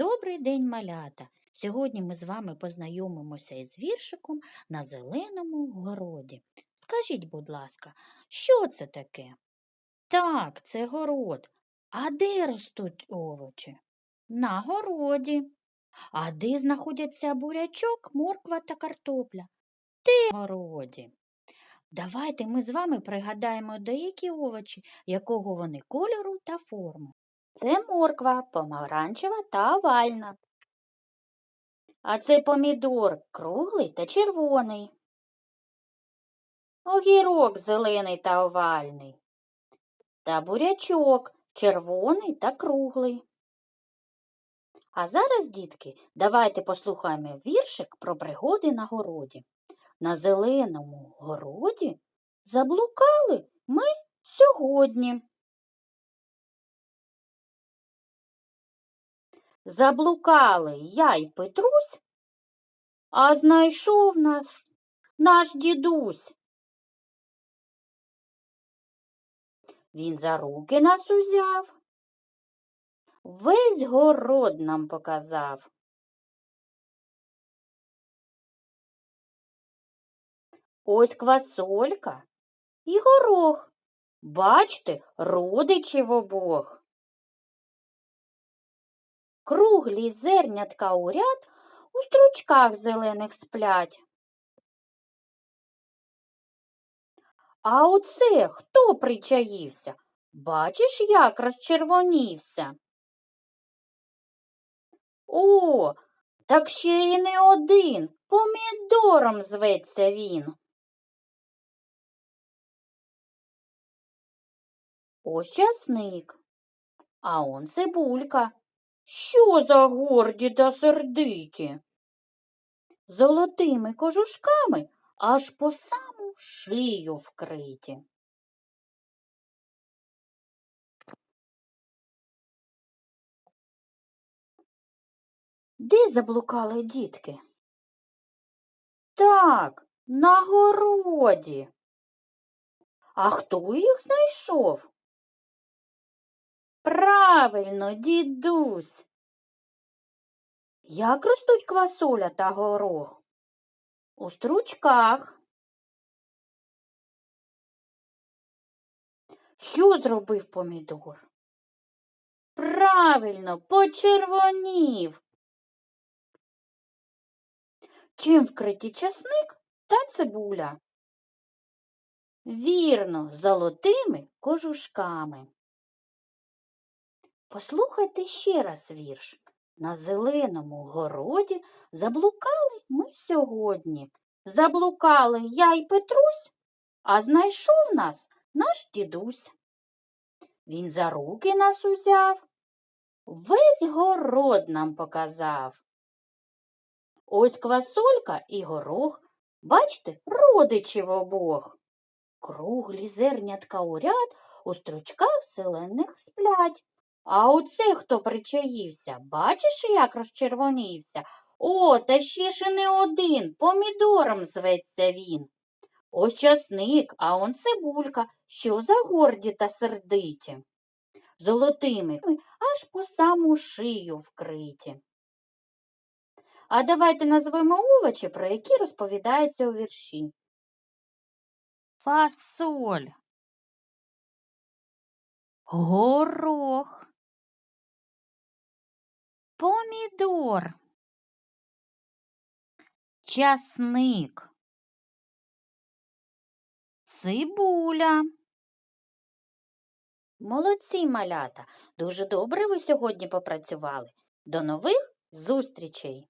Добрий день, малята! Сьогодні ми з вами познайомимося із віршиком на зеленому городі. Скажіть, будь ласка, що це таке? Так, це город. А де ростуть овочі? На городі. А де знаходяться бурячок, морква та картопля? Де городі. Давайте ми з вами пригадаємо деякі овочі, якого вони кольору та форми. Це морква помаранчева та овальна. А це помідор круглий та червоний. Огірок зелений та овальний. Та бурячок червоний та круглий. А зараз, дітки, давайте послухаємо віршик про пригоди на городі. На зеленому городі заблукали ми сьогодні. Заблукали я й Петрусь, а знайшов нас наш дідусь. Він за руки нас узяв, весь город нам показав. Ось квасолька і горох. Бачте, родичів обох. Круглі зернятка у ряд у стручках зелених сплять. А оце хто причаївся? Бачиш, як розчервонівся? О, так ще й не один, помідором зветься він. Ось часник, а он цибулька. Що за горді та сердиті? Золотими кожушками аж по саму шию вкриті. Де заблукали дітки? Так, на городі. А хто їх знайшов? Правильно, дідусь. Як ростуть квасоля та горох? У стручках. Що зробив помідор? Правильно, почервонів. Чим вкриті часник та цибуля? Вірно, золотими кожушками. Послухайте ще раз вірш. На зеленому городі заблукали ми сьогодні. Заблукали я й Петрусь, а знайшов нас наш дідусь. Він за руки нас узяв, весь город нам показав. Ось квасолька і горох, бачте, родичів обох. Круглі зернятка у ряд у стручках зелених сплять. А оце хто причаївся, бачиш, як розчервонівся? О, та ще ж не один, помідором зветься він. Ось часник, а он цибулька, що за горді та сердиті. Золотими аж по саму шию вкриті. А давайте назвемо овочі, про які розповідається у вірші. Фасоль, горох, помідор, часник, цибуля. Молодці малята, дуже добре ви сьогодні попрацювали. До нових зустрічей!